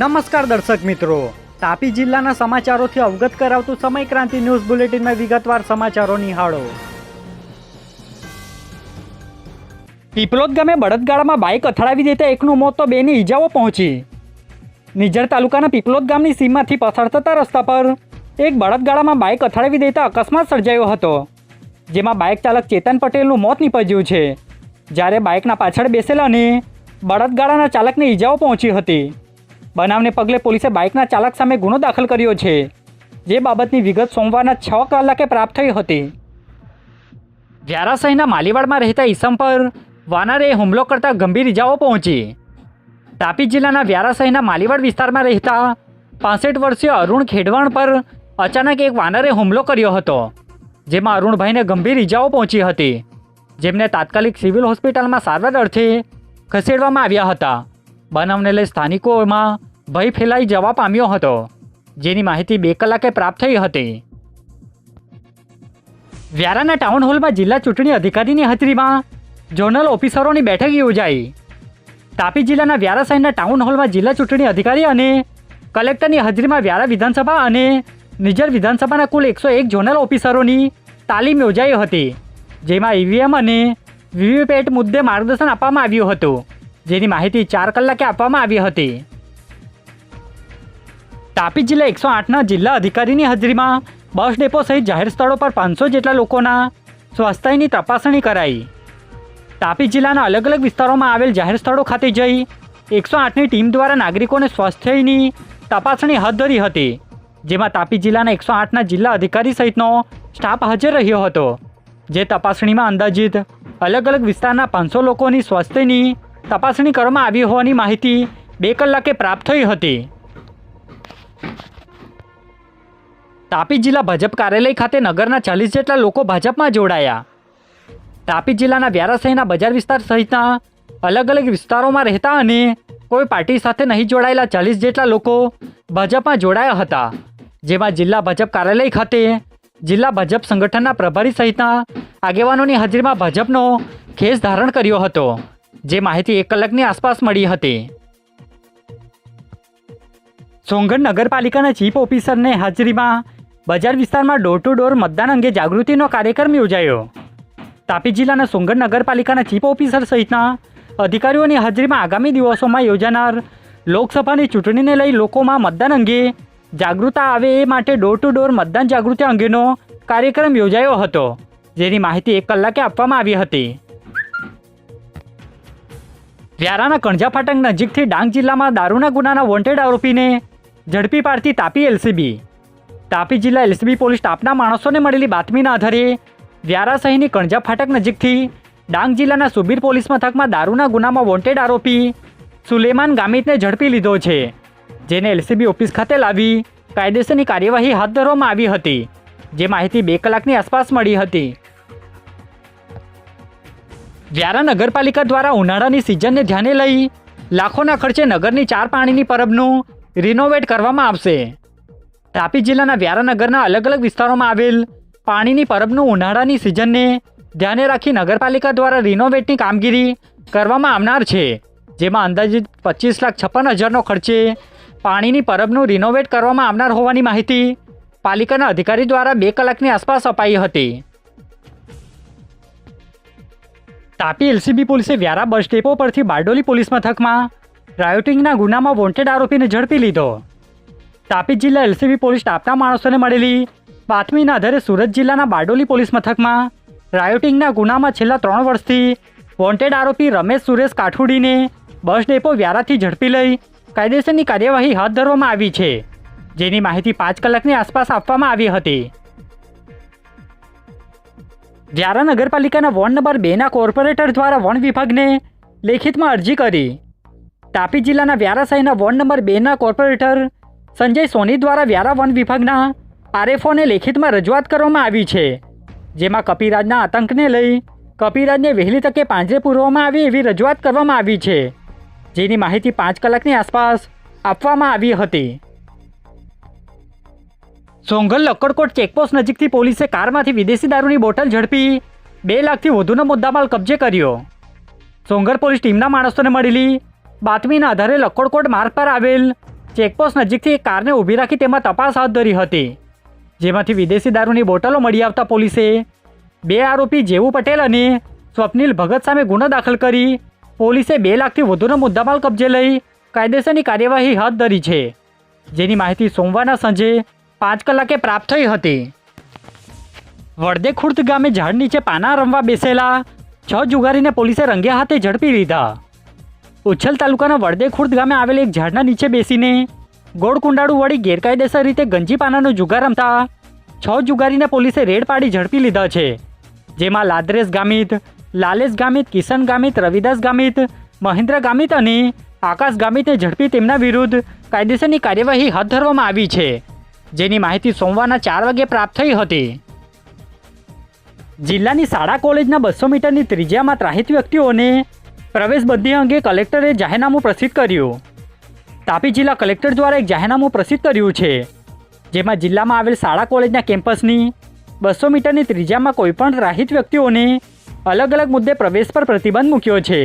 નમસ્કાર દર્શક મિત્રો. તાપી જિલ્લાના સમાચારોથી અવગત કરાવતું સમય ક્રાંતિ ન્યૂઝ બુલેટિનમાં વિગતવાર સમાચારો નિહાળો. પીપલોદ ગામે બળદગાડામાં બાઇક અથડાવી દેતા એકનું મોત તો બેની ઈજાઓ પહોંચી. નિઝર તાલુકાના પીપલોદ ગામની સીમાથી પસાર થતા રસ્તા પર એક બળદગાડામાં બાઇક અથડાવી દેતા અકસ્માત સર્જાયો હતો, જેમાં બાઇક ચાલક ચેતન પટેલનું મોત નીપજ્યું છે. જ્યારે બાઇકના પાછળ બેસેલા અને બળદગાડાના ચાલકને ઈજાઓ પહોંચી હતી. બનાવને પગલે પોલીસે બાઇકના ચાલક સામે ગુનો દાખલ કર્યો છે, જે બાબતની વિગત સોમવારના છ કલાકે પ્રાપ્ત થઈ હતી. વ્યારાસહીના માલીવાડમાં રહેતા ઈસમ પર વાનરે હુમલો કરતા ગંભીર ઇજાઓ પહોંચી. તાપી જિલ્લાના વ્યારાસહીના માલીવાડ વિસ્તારમાં રહેતા પાસઠ વર્ષીય અરુણ ખેડવાણ પર અચાનક એક વાનરે હુમલો કર્યો હતો, જેમાં અરુણભાઈને ગંભીર ઇજાઓ પહોંચી હતી, જેમને તાત્કાલિક સિવિલ હોસ્પિટલમાં સારવાર અર્થે ખસેડવામાં આવ્યા હતા. બનાવને લઈ સ્થાનિકોમાં ભય ફેલાઈ જવા પામ્યો હતો, જેની માહિતી બે કલાકે પ્રાપ્ત થઈ હતી. વ્યારાના ટાઉન હોલમાં જિલ્લા ચૂંટણી અધિકારીની હાજરીમાં ઝોનલ ઓફિસરોની બેઠક યોજાઈ. તાપી જિલ્લાના વ્યારા શહેરના ટાઉન હોલમાં જિલ્લા ચૂંટણી અધિકારી અને કલેક્ટરની હાજરીમાં વ્યારા વિધાનસભા અને નિજર વિધાનસભાના કુલ એકસો એક ઝોનલ ઓફિસરોની તાલીમ યોજાઈ હતી, જેમાં ઈવીએમ અને વીવીપેટ મુદ્દે માર્ગદર્શન આપવામાં આવ્યું હતું, જેની માહિતી ચાર કલાકે આપવામાં આવી હતી. તાપી જિલ્લા એકસો આઠના જિલ્લા અધિકારીની હાજરીમાં બસ ડેપો સહિત જાહેર સ્થળો પર પાંચસો જેટલા લોકોના સ્વાસ્થ્યની તપાસણી કરાઈ. તાપી જિલ્લાના અલગ અલગ વિસ્તારોમાં આવેલ જાહેર સ્થળો ખાતે જઈ એકસો આઠની ટીમ દ્વારા નાગરિકોને સ્વાસ્થ્યની તપાસણી હાથ ધરી હતી, જેમાં તાપી જિલ્લાના એકસો આઠના જિલ્લા અધિકારી સહિતનો સ્ટાફ હાજર રહ્યો હતો, જે તપાસણીમાં અંદાજિત અલગ અલગ વિસ્તારના પાંચસો લોકોની સ્વાસ્થ્યની તપાસણી કરવામાં આવી હોવાની માહિતી બે કલાકે પ્રાપ્ત થઈ હતી. તાપી જિલ્લા ભાજપ કાર્યાલય ખાતે નગરના ચાલીસ જેટલા લોકો ભાજપમાં જોડાયા. તાપી જિલ્લાના વ્યારા શહેરના બજાર વિસ્તાર સહિતના અલગ અલગ વિસ્તારોમાં રહેતા અને કોઈ પાર્ટી સાથે નહીં જોડાયેલા ચાલીસ જેટલા લોકો ભાજપમાં જોડાયા હતા. જેમાં જિલ્લા ભાજપ કાર્યાલય ખાતે જિલ્લા ભાજપ સંગઠનના પ્રભારી સહિતના આગેવાનોની હાજરીમાં ભાજપનો ખેસ ધારણ કર્યો હતો. જે માહિતી એક કલાકની આસપાસ મળી હતી. સોંગઢ નગરપાલિકાના ચીફ ઓફિસરને હાજરીમાં બજાર વિસ્તારમાં ડોર ટુ ડોર મતદાન અંગે જાગૃતિનો કાર્યક્રમ યોજાયો. તાપી જિલ્લાના સોંગઢ નગરપાલિકાના ચીફ ઓફિસર સહિતના અધિકારીઓની હાજરીમાં આગામી દિવસોમાં યોજાનાર લોકસભાની ચૂંટણીને લઈ લોકોમાં મતદાન અંગે જાગૃતતા આવે એ માટે ડોર ટુ ડોર મતદાન જાગૃતિ અંગેનો કાર્યક્રમ યોજાયો હતો, જેની માહિતી એક કલાકે આપવામાં આવી હતી. વ્યારાના કણજા ફાટક નજીકથી ડાંગ જિલ્લામાં દારૂના ગુનાના વોન્ટેડ આરોપીને ઝડપી પાડતી તાપી એલસીબી. તાપી જિલ્લા એલસીબી પોલીસ સ્ટાફના માણસોને મળેલી બાતમીના આધારે વ્યારા શહેરની કણજા ફાટક નજીકથી ડાંગ જિલ્લાના સુબીર પોલીસ મથકમાં દારૂના ગુનામાં વોન્ટેડ આરોપી સુલેમાન ગામિતને ઝડપી લીધો છે, જેને એલસીબી ઓફિસ ખાતે લાવી કાયદેસરની કાર્યવાહી હાથ ધરવામાં આવી હતી, જે માહિતી બે કલાકની આસપાસ મળી હતી. વ્યારા નગરપાલિકા દ્વારા ઉનાળાની સિઝનને ધ્યાને લઈ લાખોના ખર્ચે નગરની ચાર પાણીની પરબનું રિનોવેટ કરવામાં આવશે. તાપી જિલ્લાના વ્યારા નગરના અલગ અલગ વિસ્તારોમાં આવેલ પાણીની પરબનું ઉનાળાની સિઝનને ધ્યાને રાખી નગરપાલિકા દ્વારા રિનોવેટની કામગીરી કરવામાં આવનાર છે, જેમાં અંદાજિત પચીસ લાખ છપ્પન હજારનો ખર્ચે પાણીની પરબનું રિનોવેટ કરવામાં આવનાર હોવાની માહિતી પાલિકાના અધિકારી દ્વારા બે કલાકની આસપાસ અપાઈ હતી. તાપી એલસીબી પોલીસે વ્યારા બસ ડેપો પરથી બારડોલી પોલીસ મથકમાં રાયોટિંગના ગુનામાં વોન્ટેડ આરોપીને ઝડપી લીધો. તાપી જિલ્લા એલસીબી પોલીસ સ્ટાફના માણસોને મળેલી બાતમીના આધારે સુરત જિલ્લાના બારડોલી પોલીસ મથકમાં રાયોટિંગના ગુનામાં છેલ્લા ત્રણ વર્ષથી વોન્ટેડ આરોપી રમેશ સુરેશ કાઠુડીને બસ ડેપો વ્યારાથી ઝડપી લઈ કાયદેસરની કાર્યવાહી હાથ ધરવામાં આવી છે, જેની માહિતી પાંચ કલાકની આસપાસ આપવામાં આવી હતી. વ્યારા નગરપાલિકાના વોર્ડ નંબર બેના કોર્પોરેટર દ્વારા વન વિભાગને લેખિતમાં અરજી કરી તાપી જિલ્લાના વ્યારા શહેરના વોર્ડ નંબર બેના કોર્પોરેટર સંજય સોની દ્વારા વ્યારા વન વિભાગના આરએફઓને લેખિતમાં રજૂઆત કરવામાં આવી છે, જેમાં કપિરાજના આતંકને લઈ કપિરાજને વહેલી તકે પાંજરે પૂરવામાં આવે એવી રજૂઆત કરવામાં આવી છે, જેની માહિતી પાંચ કલાકની આસપાસ આપવામાં આવી હતી. સોંગલ લક્કડકોટ ચેકપોસ્ટ નજીકથી પોલીસે કારમાંથી વિદેશી દારૂની બોટલ ઝડપી બે લાખથી વધુનો મુદ્દામાલ કબજે કર્યો. સોંગર પોલીસ ટીમના માણસોને મળેલી બાતમીના આધારે લક્કોડકોટ માર્ગ પર આવેલ ચેકપોસ્ટ નજીકથી કારને ઊભી રાખી તેમાં તપાસ હાથ ધરી હતી. જેમાંથી વિદેશી દારૂની બોટલો મળી આવતા પોલીસે બે આરોપી જેવું પટેલ અને સ્વપ્નિલ ભગત સામે ગુનો દાખલ કરી પોલીસે બે લાખથી વધુનો મુદ્દામાલ કબજે લઈ કાયદેસરની કાર્યવાહી હાથ ધરી છે. જેની માહિતી સોમવારના સાંજે પાંચ કલાકે પ્રાપ્ત થઈ હતી. વડદે ખુર્દ ગામે ઝાડ નીચે પાના રમવા બેસેલા છ જુગારીને પોલીસે રંગે હાથે ઝડપી લીધા. ઉચ્છલ તાલુકાના વડદે ખુર્દ ગામે આવેલ એક ઝાડના નીચે બેસીને ગોળ કુંડાળું વળી ગેરકાયદેસર રીતે ગંજી પાનાનો જુગાર રમતા છ જુગારીને પોલીસે રેડ પાડી ઝડપી લીધા છે. જેમાં લાદરેશ ગામિત, લાલેશ ગામિત, કિશન ગામિત, રવિદાસ ગામિત, મહેન્દ્ર ગામિત અને આકાશ ગામિતને ઝડપી તેમના વિરુદ્ધ કાયદેસરની કાર્યવાહી હાથ ધરવામાં આવી છે. જેની માહિતી સોમવારના ચાર વાગે પ્રાપ્ત થઈ હતી. જિલ્લાની શાળા કોલેજના બસો મીટરની ત્રિજ્યામાં ત્રાહિત વ્યક્તિઓને પ્રવેશબંધી અંગે કલેક્ટરે જાહેરનામું પ્રસિદ્ધ કર્યું. તાપી જિલ્લા કલેક્ટર દ્વારા એક જાહેરનામું પ્રસિદ્ધ કર્યું છે, જેમાં જિલ્લામાં આવેલ શાળા કોલેજના કેમ્પસની બસો મીટરની ત્રિજ્યામાં કોઈપણ રાહિત વ્યક્તિઓને અલગ અલગ મુદ્દે પ્રવેશ પર પ્રતિબંધ મૂક્યો છે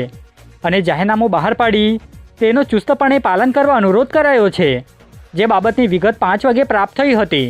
અને જાહેરનામું બહાર પાડી તેનો ચુસ્તપણે પાલન કરવા અનુરોધ કરાયો છે, જે બાબતની વિગત પાંચ વાગે પ્રાપ્ત થઈ હતી.